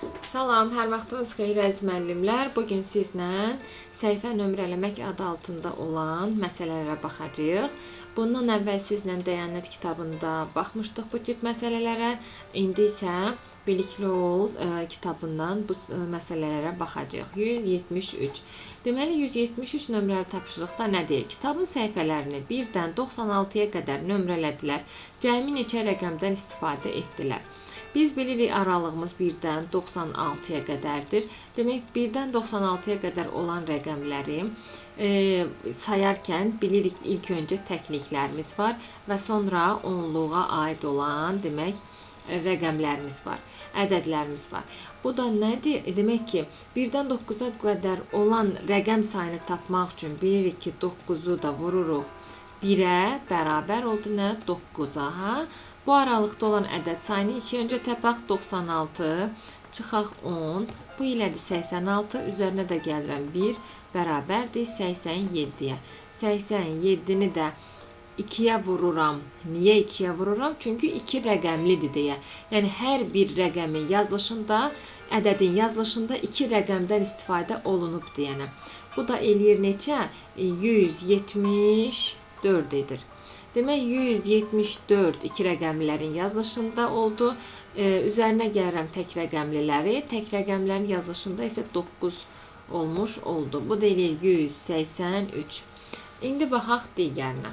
Salam, hər vaxtınız xeyir əziz müəllimlər. Bu gün sizlə səhifə nömrələmək adı altında olan məsələlərə baxacağıq. Bundan əvvəl sizlə Dəyanət kitabında baxmışdıq bu tip məsələlərə. İndi isə Bilikli ol ə, kitabından bu ə, məsələlərə baxacağıq. 173. Deməli 173 nömrəli tapşırıqda nə deyir? Kitabın səhifələrini 1-dən 96-ya qədər nömrələdilər. Cəmi neçə rəqəmdən istifadə etdilər? Biz bilirik aralığımız 1-dən 96-ya qədərdir. Demək 1-dən 96-ya qədər olan rəqəmləri e, sayarkən bilirik ilk öncə təkliklərimiz var və sonra onluğa aid olan demək e, rəqəmlərimiz var, ədədlərimiz var. Bu da nədir? Demək ki, 1-dən 9-a qədər olan rəqəm sayını tapmaq üçün bilirik ki, 9-u da vururuq 1-ə bərabər oldu nə? 9-a, hə? Bu aralıqda olan ədəd sayını ilk öncə təpək 96, çıxaq 10. Bu ilədir 86, üzərinə də gəlirəm 1 bərabərdir 87-yə. 87-ni də 2-yə vururam. Niyə 2-yə vururam? Çünki 2 rəqəmlidir deyə. Yəni hər bir rəqəmin yazılışında, ədədin yazılışında 2 rəqəmdən istifadə olunub deyənə. Bu da eləyir neçə? 174 edir. Demək 174 iki rəqəmlərin yazılışında oldu. E, üzərinə gəlirəm tək rəqəmliləri. Tək rəqəmlərin yazılışında isə 9 olmuş oldu. Bu da eləyir 183. İndi baxaq digərinə.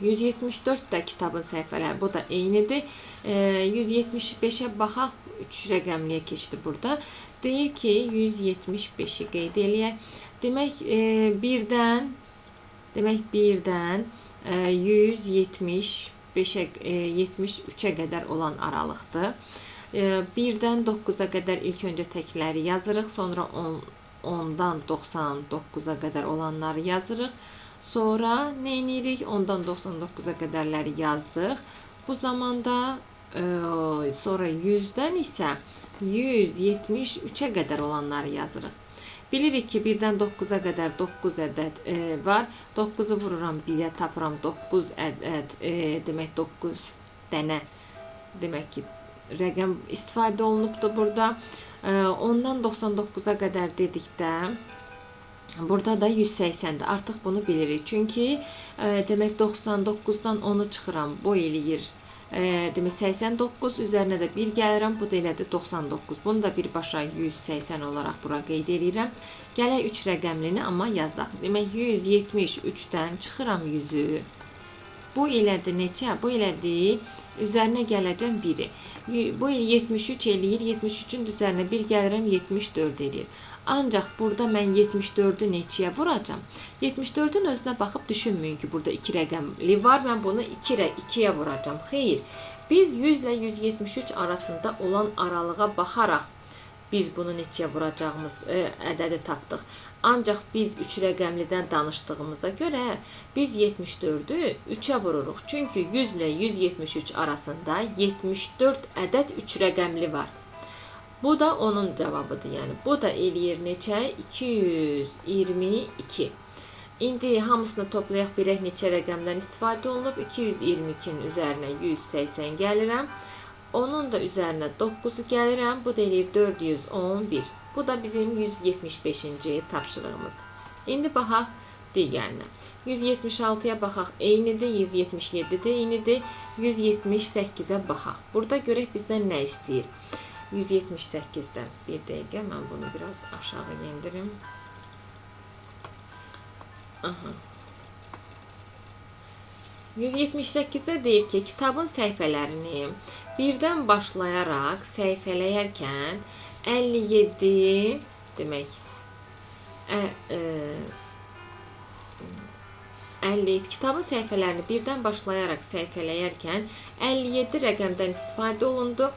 174 də kitabın səhifələri. Bu da eynidir. E, 175-ə baxaq. 3 rəqəmliyə keçdi burada. Deyir ki, 175-i qeyd eləyək. Demək, e, birdən demək 175-ə 73-ə qədər olan aralıqdır. 1-dən 9-a qədər ilk öncə təkləri yazırıq, sonra 10 10-dan 99-a qədər olanları yazırıq. Sonra nə edirik? 10-dan 99-a qədərləri yazdıq. Bu zamanda sonra 100-dən isə 173-ə qədər olanları yazırıq. Bilirik ki, 1-dən 9-a qədər 9 ədəd e, var. 9-u vururam 1-yə, tapıram 9 ədəd, e, demək 9 dənə. Demək ki, rəqəm istifadə olunubdur burada. E, ondan 99-a qədər dedikdə Burada da 180-dir. Artıq bunu bilirik. Çünki e, demək 99-dan 10-u çıxıram. Bu eləyir e, demək 89 üzərinə də 1 gəlirəm. Bu da elədir 99. Bunu da birbaşa 180 olaraq bura qeyd edirəm. Gələk 3 rəqəmlini amma yazaq. Demək 173-dən çıxıram 100-ü. Bu elədir neçə? Bu elədir üzərinə gələcəm 1-i. Bu il 73 eləyir. 73-ün üzərinə 1 gəlirəm 74 eləyir. Ancaq burada mən 74-ü neçəyə vuracam? 74-ün özünə baxıb düşünməyin ki, burada 2 rəqəmli var. Mən bunu 2 rə 2-yə vuracam. Xeyr. Biz 100 ilə 173 arasında olan aralığa baxaraq biz bunu neçəyə vuracağımız ə, ədədi tapdıq. Ancaq biz 3 rəqəmlidən danışdığımıza görə biz 74-ü 3-ə vururuq. Çünki 100 ilə 173 arasında 74 ədəd 3 rəqəmli var. Bu da onun cavabıdır. Yəni bu da eləyir neçə? 222. İndi hamısını toplayaq bilək neçə rəqəmdən istifadə olunub. 222-nin üzərinə 180 gəlirəm. Onun da üzərinə 9-u gəlirəm. Bu da eləyir 411. Bu da bizim 175-ci tapşırığımız. İndi baxaq digərinə. 176-ya baxaq eynidir, 177 də eynidir, 178-ə baxaq. Burada görək bizdən nə istəyir. 178'den bir dəqiqə mən bunu biraz aşağı yendirim. Aha. 178-də deyir ki, kitabın səhifələrini birdən başlayaraq səhifələyərkən 57 demək ə, ə, 50 kitabın səhifələrini birdən başlayaraq səhifələyərkən 57 rəqəmdən istifadə olundu.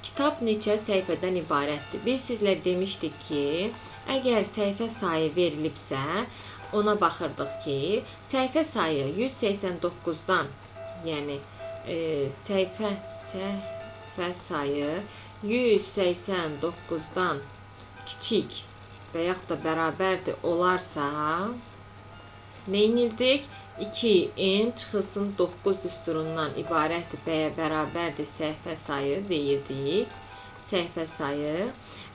Kitab neçə səhifədən ibarətdir? Biz sizlə demişdik ki, əgər səhifə sayı verilibsə, ona baxırdıq ki, səhifə sayı 189-dan, yəni e, səhifə səhifə sayı 189-dan kiçik və yaxud da bərabərdir olarsa, nə edirdik? 2n çıxılsın 9 düsturundan ibarətdir, bəyə bərabərdir səhifə sayı deyirdik. səhifə sayı.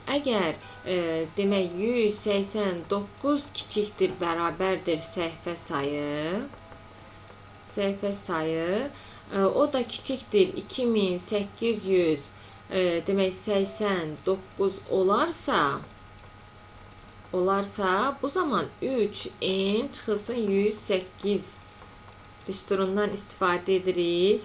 Əgər e, demək 189 kiçikdir, bərabərdir səhifə sayı. Səhifə sayı e, o da kiçikdir 2800 e, demək 89 olarsa olarsa bu zaman 3 n çıxılsın 108 düsturundan istifadə edirik.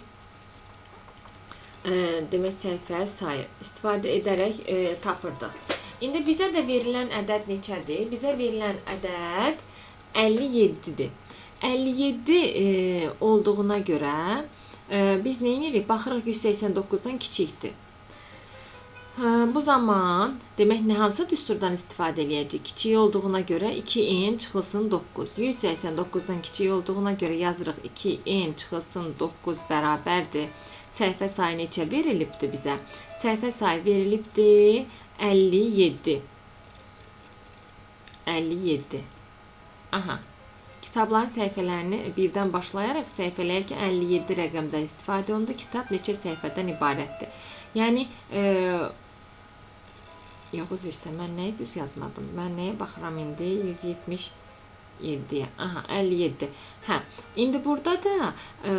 E, demək səhifə sayı istifadə edərək e, tapırdıq. İndi bizə də verilən ədəd neçədir? Bizə verilən ədəd 57-dir. 57 e, olduğuna görə e, biz nə edirik? Baxırıq 189-dan kiçikdir. Bu zaman demək hansı düsturdan istifadə eləyəcək? Kiçik olduğuna görə 2n çıxılsın 9. 189-dan kiçik olduğuna görə yazırıq 2n çıxılsın 9 bərabərdir. Səhifə sayı neçə verilibdi bizə? Səhifə sayı verilibdi 57. 57. Aha. Kitabların səhifələrini birdən başlayaraq səhifələyərkən 57 rəqəmdən istifadə olundu. Kitab neçə səhifədən ibarətdir? Yəni e, yox üzr istəyirəm. Mən nəyi düz yazmadım? Mən nəyə baxıram indi? 177-yə. Aha, 57. Hə. İndi burada da e,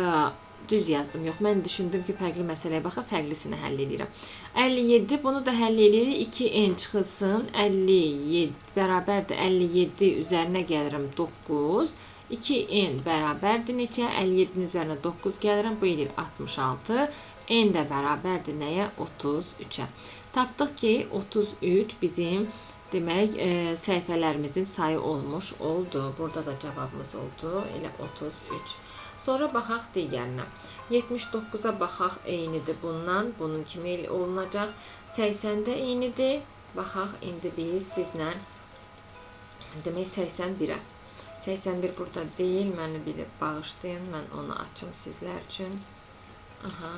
düz yazdım. Yox, mən düşündüm ki, fərqli məsələyə baxıb fərqlisini həll edirəm. 57 bunu da həll edirik. 2n çıxılsın. 57 bərabərdir 57 üzərinə gəlirəm 9. 2n bərabərdir neçə? 57-nin üzərinə 9 gəlirəm. Bu eləyir 66. n də bərabərdir nəyə? 33-ə. Tapdıq ki, 33 bizim demək e, səhifələrimizin sayı olmuş oldu. Burada da cavabımız oldu. Elə 33. Sonra baxaq digərinə. 79-a baxaq eynidir bundan. Bunun kimi olunacaq. 80-də eynidir. Baxaq indi biz sizlə demək 81-ə. 81 burada deyil. Məni bilib bağışlayın. Mən onu açım sizlər üçün. Aha.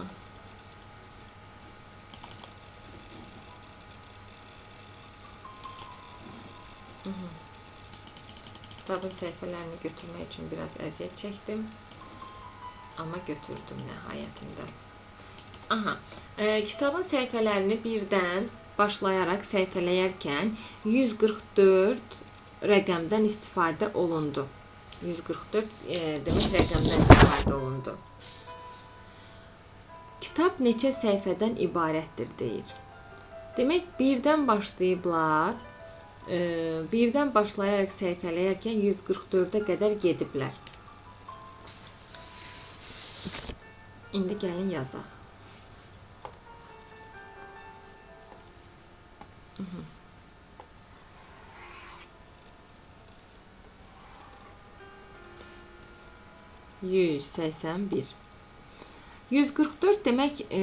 Kitabın səhifələrini götürmək üçün biraz əziyyət çəkdim. Amma götürdüm nəhayətində. Aha, e, kitabın səhifələrini birdən başlayaraq səhifələyərkən 144 rəqəmdən istifadə olundu. 144 e, demək rəqəmdən istifadə olundu. Kitab neçə səhifədən ibarətdir deyir. Demək birdən başlayıblar e, birdən başlayaraq səhifələyərkən 144-ə qədər gediblər. İndi gəlin yazaq. Yüz səksən bir. 144 demək e,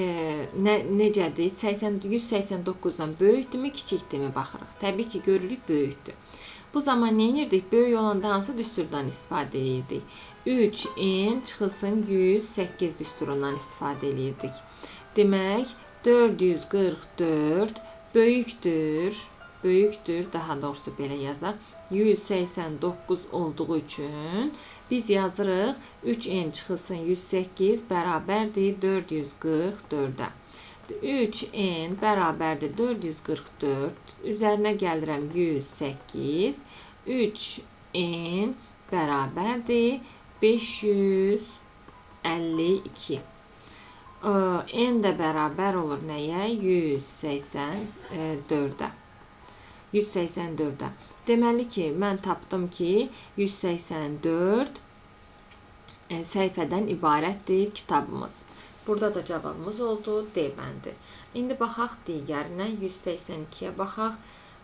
nə, necədir? 80, 189-dan böyükdürmü, kiçikdirmi baxırıq. Təbii ki, görürük böyükdür. Bu zaman nə edirdik? Böyük olanda hansı düsturdan istifadə edirdik? 3 n çıxılsın 108 düsturundan istifadə edirdik. Demək 444 böyükdür böyükdür, daha doğrusu belə yazaq. 189 olduğu üçün biz yazırıq 3n çıxılsın 108 bərabərdir 444-ə. 3n bərabərdir 444. Üzərinə gəlirəm 108. 3n bərabərdir 552. N də bərabər olur nəyə? 184-ə. 184-ə. Deməli ki, mən tapdım ki, 184 e, səhifədən ibarətdir kitabımız. Burada da cavabımız oldu D bəndi. İndi baxaq digərinə 182-yə baxaq.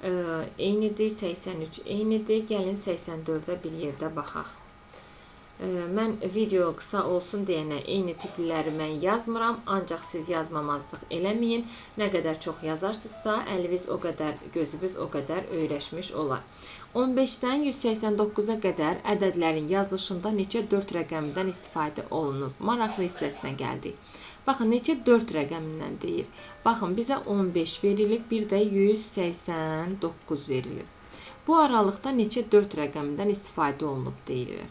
E, eynidir, 83 eynidir. Gəlin 84-ə bir yerdə baxaq. Mən video qısa olsun deyənə eyni tipliləri mən yazmıram, ancaq siz yazmamazlıq eləməyin. Nə qədər çox yazarsınızsa, əliniz o qədər, gözünüz o qədər öyrəşmiş olar. 15-dən 189-a qədər ədədlərin yazılışında neçə 4 rəqəmindən istifadə olunub? Maraqlı hissəsinə gəldik. Baxın, neçə 4 rəqəmindən deyir. Baxın, bizə 15 verilib, bir də 189 verilib. Bu aralıqda neçə 4 rəqəmindən istifadə olunub deyilir.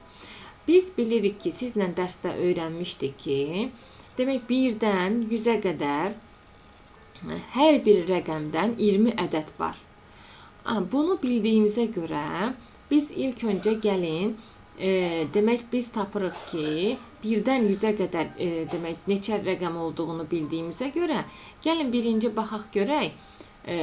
Biz bilirik ki, sizlə dərsdə öyrənmişdik ki, demək 1-dən 100-ə qədər Hər bir rəqəmdən 20 ədəd var. Bunu bildiyimizə görə biz ilk öncə gəlin e, demək biz tapırıq ki, birdən 100-ə qədər e, demək neçə rəqəm olduğunu bildiyimizə görə gəlin birinci baxaq görək. E,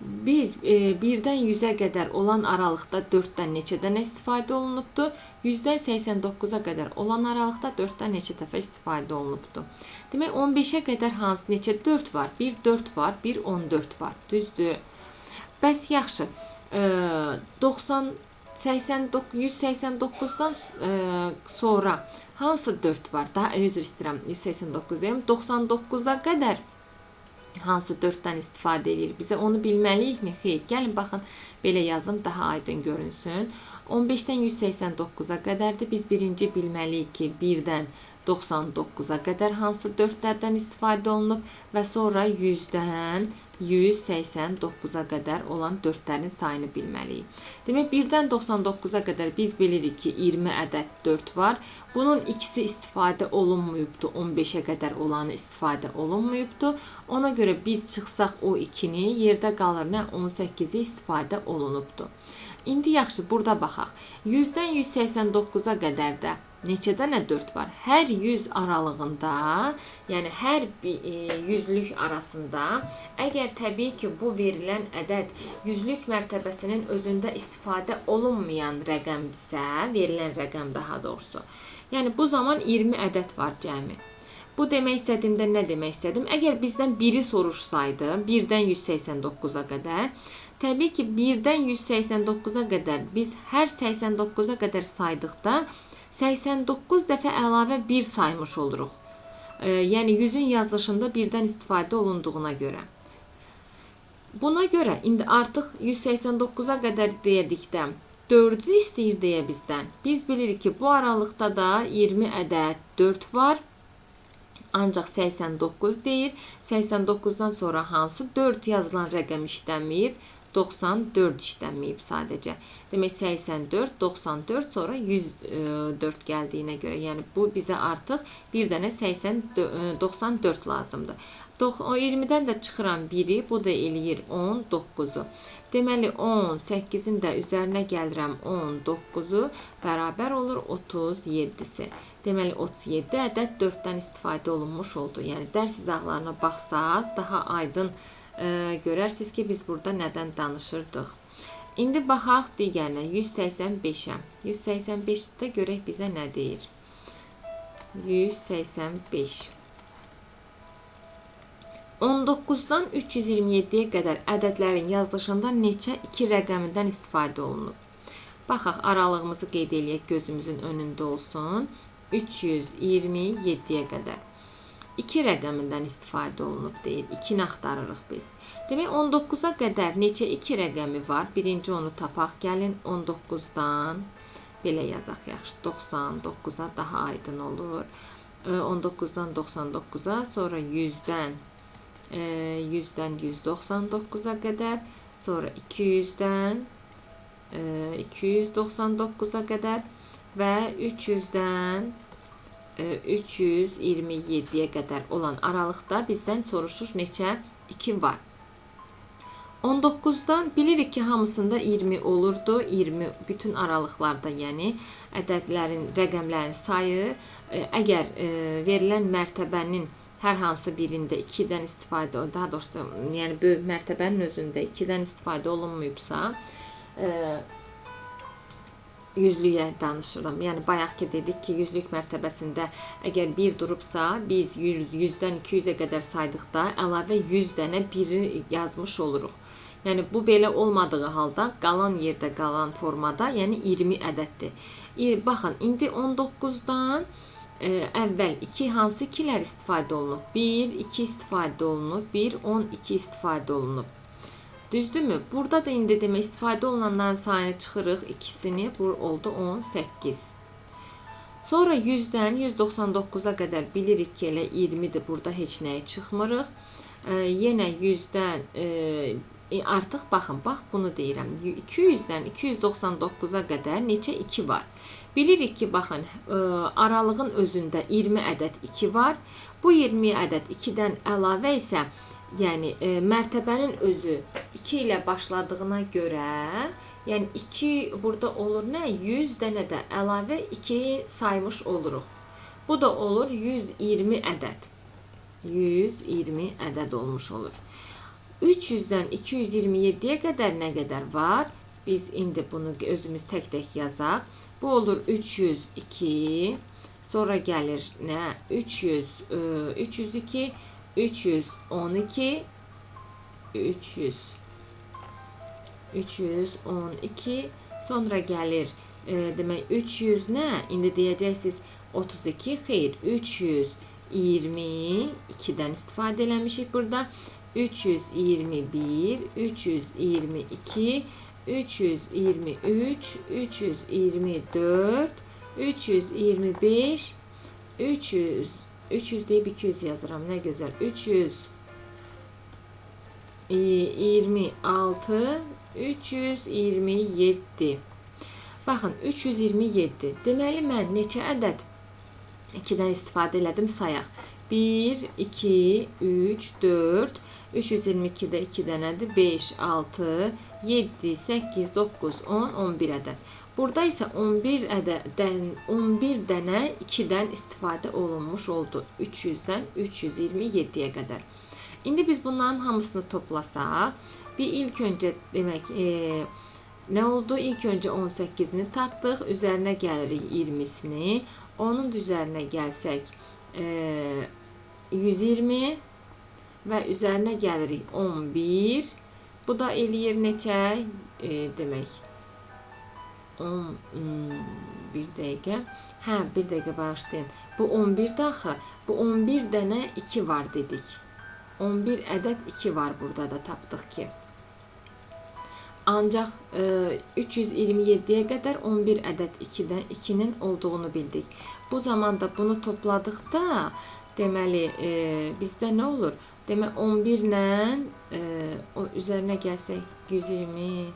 biz e, birdən 100-ə qədər olan aralıqda 4-dən neçədən istifadə olunubdu? 100-dən 89-a qədər olan aralıqda 4-dən neçə dəfə istifadə olunubdu? Demək 15-ə qədər hansı neçə 4 var? Bir 4 var, bir 14 var. Düzdür? Bəs yaxşı. E, 90 89 189-dan e, sonra hansı 4 var? Daha üzr istəyirəm. 189 deyim. 99-a qədər hansı 4-dən istifadə edir? Bizə onu bilməliyikmi? Xeyr. Gəlin baxın, belə yazım daha aydın görünsün. 15-dən 189-a qədərdir. Biz birinci bilməliyik ki, 1-dən 99-a qədər hansı 4-lərdən istifadə olunub və sonra 100-dən 189-a qədər olan 4-lərin sayını bilməliyik. Demək 1-dən 99-a qədər biz bilirik ki, 20 ədəd 4 var. Bunun ikisi istifadə olunmayıbdı, 15-ə qədər olanı istifadə olunmayıbdı. Ona görə biz çıxsaq o 2-ni, yerdə qalır nə 18-i istifadə olunubdu. İndi yaxşı, burada baxaq. 100-dən 189-a qədər də neçə dənə 4 var? Hər 100 aralığında, yəni hər bir e, yüzlük arasında, əgər təbii ki, bu verilən ədəd yüzlük mərtəbəsinin özündə istifadə olunmayan rəqəmdirsə, verilən rəqəm daha doğrusu. Yəni bu zaman 20 ədəd var cəmi. Bu demək istədiyimdə nə demək istədim? Əgər bizdən biri soruşsaydı, 1-dən 189-a qədər, təbii ki, 1-dən 189-a qədər biz hər 89-a qədər saydıqda 89 dəfə əlavə 1 saymış oluruq. E, yəni 100-ün yazılışında birdən istifadə olunduğuna görə. Buna görə indi artıq 189-a qədər deyədikdə 4-ü istəyir deyə bizdən. Biz bilirik ki, bu aralıqda da 20 ədəd 4 var. Ancaq 89 deyir. 89-dan sonra hansı 4 yazılan rəqəm işlənməyib? 94 işlənməyib sadəcə. Demək 84, 94 sonra 104 gəldiyinə görə, yəni bu bizə artıq bir dənə 80 94 lazımdır. O 20-dən də çıxıram 1-i, bu da eləyir 19-u. Deməli 18-in də üzərinə gəlirəm 19-u bərabər olur 37-si. Deməli 37 ədəd 4-dən istifadə olunmuş oldu. Yəni dərs izahlarına baxsaz daha aydın e, görərsiniz ki, biz burada nədən danışırdıq. İndi baxaq digərinə 185-ə. 185-də görək bizə nə deyir. 185 19-dan 327-yə qədər ədədlərin yazılışında neçə 2 rəqəmindən istifadə olunub? Baxaq, aralığımızı qeyd eləyək, gözümüzün önündə olsun. 327-yə qədər. 2 rəqəmindən istifadə olunub deyir. 2-ni axtarırıq biz. Demək 19-a qədər neçə 2 rəqəmi var? Birinci onu tapaq. Gəlin 19-dan belə yazaq yaxşı. 99-a daha aydın olur. 19-dan 99-a, sonra 100-dən 100-dən 199-a qədər, sonra 200-dən 299-a qədər və 300-dən 327-yə qədər olan aralıqda bizdən soruşur neçə 2 var. 19-dan bilirik ki, hamısında 20 olurdu. 20 bütün aralıqlarda, yəni ədədlərin, rəqəmlərin sayı əgər verilən mərtəbənin hər hansı birində 2-dən istifadə, daha doğrusu, yəni böyük mərtəbənin özündə 2-dən istifadə olunmayıbsa, yüzlüyə danışıram. Yəni bayaq ki dedik ki, yüzlük mərtəbəsində əgər 1 durubsa, biz 100 100-dən 200-ə qədər saydıqda əlavə 100 dənə 1-i yazmış oluruq. Yəni bu belə olmadığı halda qalan yerdə qalan formada, yəni 20 ədəddir. Baxın, indi 19-dan ə, əvvəl 2 hansı 2-lər istifadə olunub? 1, 2 istifadə olunub, 1, 12 istifadə olunub. Düzdürmü? Burada da indi demək istifadə olunanların sayını çıxırıq. İkisini bu oldu 18. Sonra 100-dən 199-a qədər bilirik ki, elə 20-dir. Burada heç nəyi çıxmırıq. E, yenə 100-dən e, artıq baxın, bax bunu deyirəm. 200-dən 299-a qədər neçə 2 var? Bilirik ki, baxın, e, aralığın özündə 20 ədəd 2 var. Bu 20 ədəd 2-dən əlavə isə Yəni e, mərtəbənin özü 2 ilə başladığına görə, yəni 2 burada olur nə? 100 dənə də əlavə 2 saymış oluruq. Bu da olur 120 ədəd. 120 ədəd olmuş olur. 300-dən 227-yə qədər nə qədər var? Biz indi bunu özümüz tək-tək yazaq. Bu olur 302. Sonra gəlir nə? 300, e, 302, 312, 300, 312. Sonra gəlir e, demək 300 nə? İndi deyəcəksiniz 32 xeyr 320 2-dən istifadə eləmişik burada. 321, 322, 323, 324, 325, 300, 300 deyib 200 yazıram. Nə gözəl. 300 26, 327. Baxın, 327. Deməli mən neçə ədəd 2-dən istifadə elədim sayaq. 1, 2, 3, 4, 322-də 2 dənədir. 5, 6, 7, 8, 9, 10, 11 ədəd. Burada isə 11 ədədən 11 dənə 2-dən istifadə olunmuş oldu. 300-dən 327-yə qədər. İndi biz bunların hamısını toplasaq, bir ilk öncə demək, e, nə oldu? İlk öncə 18-ni tapdıq, üzərinə gəlirik 20-sini. Onun üzərinə gəlsək, e, 120 və üzərinə gəlirik 11. Bu da eləyir neçə? E, demək 10 hmm, bir dəqiqə. Hə, bir dəqiqə bağışlayın. Bu 11 daxı, bu 11 dənə 2 var dedik. 11 ədəd 2 var burada da tapdıq ki. Ancaq e, 327-yə qədər 11 ədəd 2-dən 2-nin olduğunu bildik. Bu zamanda bunu topladıqda deməli e, bizdə nə olur? Demək 11 ilə e, o üzərinə gəlsək 120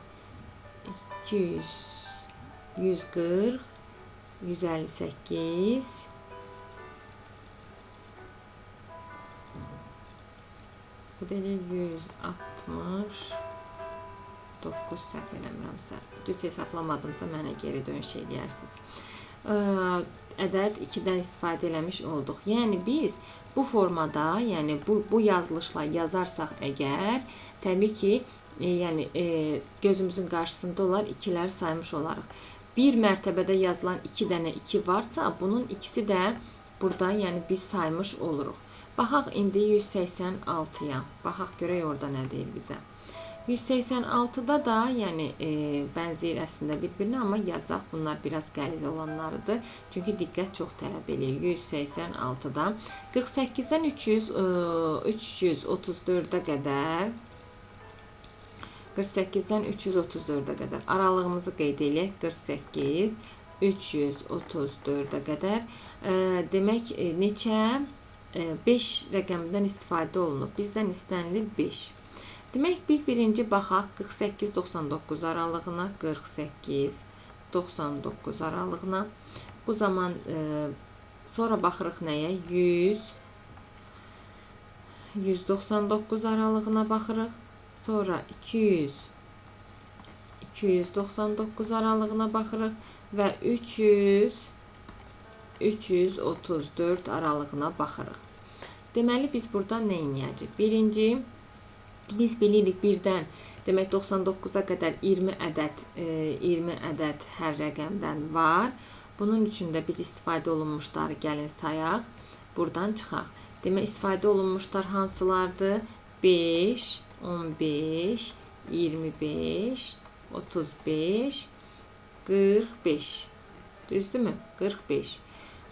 200 140 158 Bu da elə 160 9 səhv eləmirəmsə, düz hesablamadımsa mənə geri dönüş eləyərsiniz. Ə, ədəd 2-dən istifadə eləmiş olduq. Yəni biz bu formada, yəni bu bu yazılışla yazarsaq əgər, təbii ki, e, yəni e, gözümüzün qarşısında olar 2-lər saymış olarıq. Bir mərtəbədə yazılan 2 dənə 2 varsa, bunun ikisi də burada, yəni biz saymış oluruq. Baxaq indi 186-ya. Baxaq görək orada nə deyir bizə. 186-da da, yəni e, bənzəyir əslində bir-birinə, yazaq bunlar biraz qəliz olanlarıdır. Çünki diqqət çox tələb eləyir. 186-da 48-dən 300 e, 334-ə qədər 48-dən 334-ə qədər aralığımızı qeyd eləyək. 48 334-ə qədər. E, demək e, neçə? 5 e, rəqəmindən istifadə olunub. Bizdən istənilir 5. Demək biz birinci baxaq 48-99 aralığına, 48-99 aralığına. Bu zaman e, sonra baxırıq nəyə? 100 199 aralığına baxırıq. Sonra 200 299 aralığına baxırıq və 300 334 aralığına baxırıq. Deməli biz burada nə edəcəyik? Birinci biz bilirik birdən demək 99-a qədər 20 ədəd 20 e, ədəd hər rəqəmdən var. Bunun üçün də biz istifadə olunmuşları gəlin sayaq. Buradan çıxaq. Demək istifadə olunmuşlar hansılardır? 5, 15, 25, 35, 45. Düzdürmü? 45.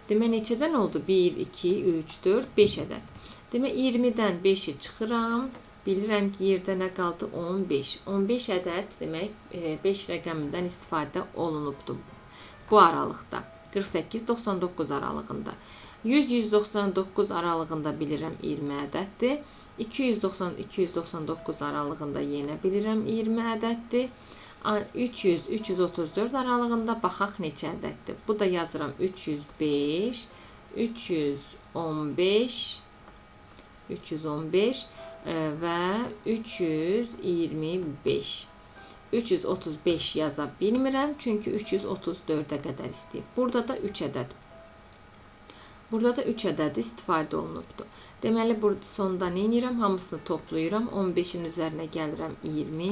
Demək neçədən oldu? 1, 2, 3, 4, 5 ədəd. Demək 20-dən 5-i çıxıram. Bilirəm ki, yerdə nə qaldı? 15. 15 ədəd demək 5 e, rəqəmindən istifadə olunubdu bu aralıqda. 48-99 aralığında. 100-199 aralığında bilirəm 20 ədəddir. 290-299 aralığında yenə bilirəm 20 ədəddir. 300-334 aralığında baxaq neçə ədəddir. Bu da yazıram 305, 315, 315. e, və 325. 335 yaza bilmirəm, çünki 334-ə qədər istəyir. Burada da 3 ədəd. Burada da 3 ədəd istifadə olunubdur. Deməli, burada sonda nə edirəm? Hamısını toplayıram. 15-in üzərinə gəlirəm 20.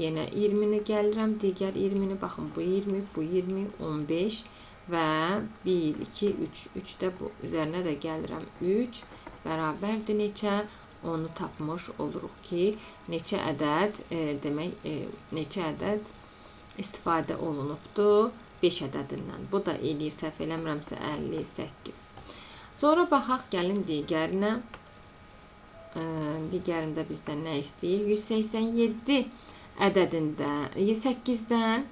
Yenə 20-ni gəlirəm. Digər 20-ni baxın, bu 20, bu 20, 15 və 1, 2, 3. 3 də bu üzərinə də gəlirəm 3 bərabərdir neçə? Onu tapmış oluruq ki, neçə ədəd, e, demək, e, neçə ədəd istifadə olunubdur 5 ədədindən. Bu da eləyir səhv eləmirəmsə 58. Sonra baxaq gəlin digərinə. E, digərində bizdən nə istəyir? 187 ədədində 8-dən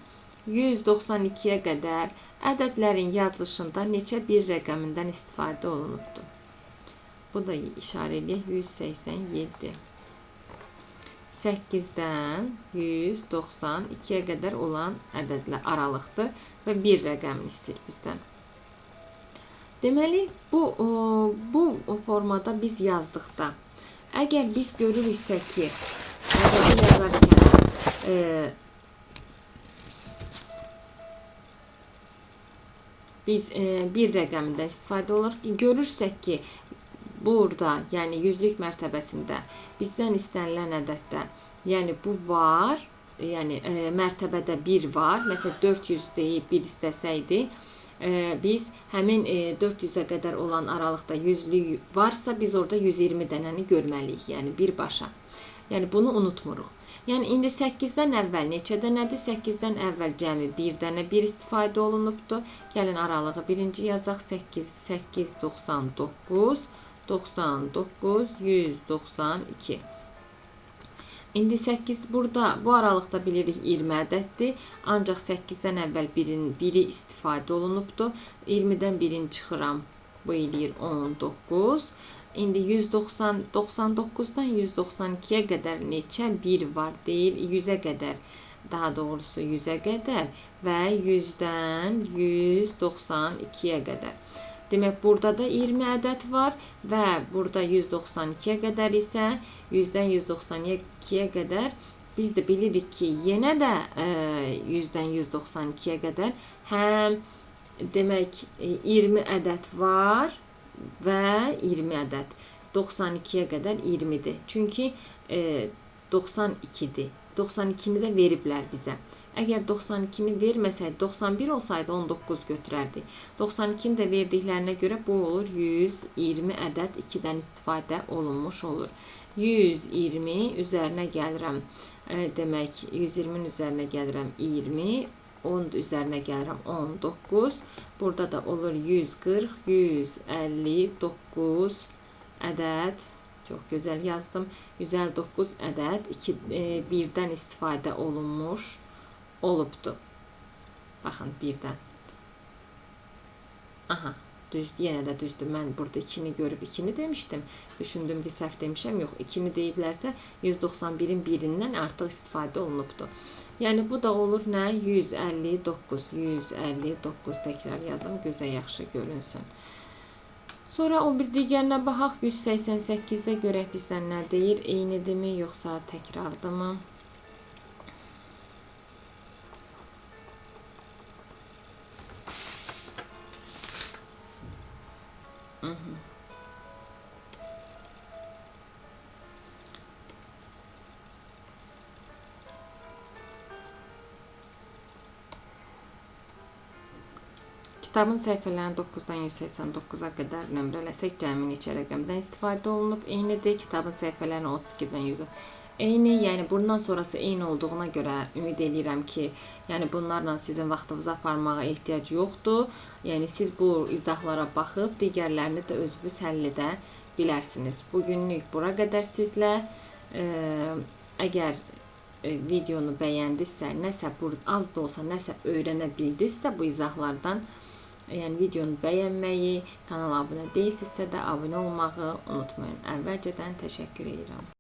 192-yə qədər ədədlərin yazılışında neçə bir rəqəmindən istifadə olunubdur? Bu da işareli 187. 8-dən 192-yə qədər olan ədədlər aralıqdır və bir rəqəmini istəyir bizdən. Deməli, bu bu formada biz yazdıqda əgər biz görürüksə ki, yazarkən e, biz e, bir rəqəmindən istifadə olur. Görürsək ki, burada, yəni yüzlük mərtəbəsində bizdən istənilən ədəddə, yəni bu var, yəni e, mərtəbədə 1 var. Məsələn 400 deyib 1 istəsəydi, e, biz həmin e, 400-ə qədər olan aralıqda yüzlük varsa biz orada 120 dənəni görməliyik, yəni birbaşa. Yəni bunu unutmuruq. Yəni indi 8-dən əvvəl neçə dənədir? 8-dən əvvəl cəmi 1 dənə 1 istifadə olunubdur. Gəlin aralığı birinci yazaq 8 8 99 99 192. İndi 8 burada bu aralıqda bilirik 20 ədəddir. Ancaq 8-dən əvvəl 1-in 1-i istifadə olunubdur. 20-dən 1-ini çıxıram. Bu eləyir 19. İndi 190 99-dan 192-yə qədər neçə 1 var deyil, 100-ə qədər. Daha doğrusu 100-ə qədər və 100-dən 192-yə qədər. Demək burada da 20 ədəd var və burada 192-yə qədər isə 100-dən 192-yə qədər biz də bilirik ki, yenə də 100-dən 192-yə qədər həm demək 20 ədəd var və 20 ədəd. 92-yə qədər 20-dir. Çünki e, 92-dir. 92-ni də veriblər bizə. Əgər 92-ni verməsəydi, 91 olsaydı 19 götürərdik. 92-ni də verdiklərinə görə bu olur 120 ədəd 2-dən istifadə olunmuş olur. 120 üzərinə gəlirəm. E, demək 120-nin üzərinə gəlirəm 20 10 üzərinə gəlirəm 19. Burada da olur 140, 159 ədəd. Çox gözəl yazdım. 159 ədəd 2 e, istifadə olunmuş olubdu. Baxın birdən. Aha, düzdür, yenə də düzdür. Mən burada 2-ni görüb 2-ni demişdim. Düşündüm ki, səhv demişəm. Yox, 2-ni deyiblərsə 191-in birindən artıq istifadə olunubdu. Yəni bu da olur nə? 159. 159 təkrar yazım, gözə yaxşı görünsün. Sonra o bir digərinə baxaq. 188-də görək bizdən nə deyir? Eynidirmi yoxsa təkrardırmı? Kitabın səhifələrini 9-dan 189-a qədər nömrələsək cəmi neçə rəqəmdən istifadə olunub? Eynidir. Kitabın səhifələrini 32-dən 100 eyni, yəni bundan sonrası eyni olduğuna görə ümid edirəm ki, yəni bunlarla sizin vaxtınızı aparmağa ehtiyac yoxdur. Yəni siz bu izahlara baxıb digərlərini də özünüz həll edə bilərsiniz. Bu günlük bura qədər sizlə ə, əgər e, videonu bəyəndinizsə, nəsə az da olsa nəsə öyrənə bildinizsə bu izahlardan yəni videonu bəyənməyi, kanala abunə deyilsinizsə də abunə olmağı unutmayın. Əvvəlcədən təşəkkür edirəm.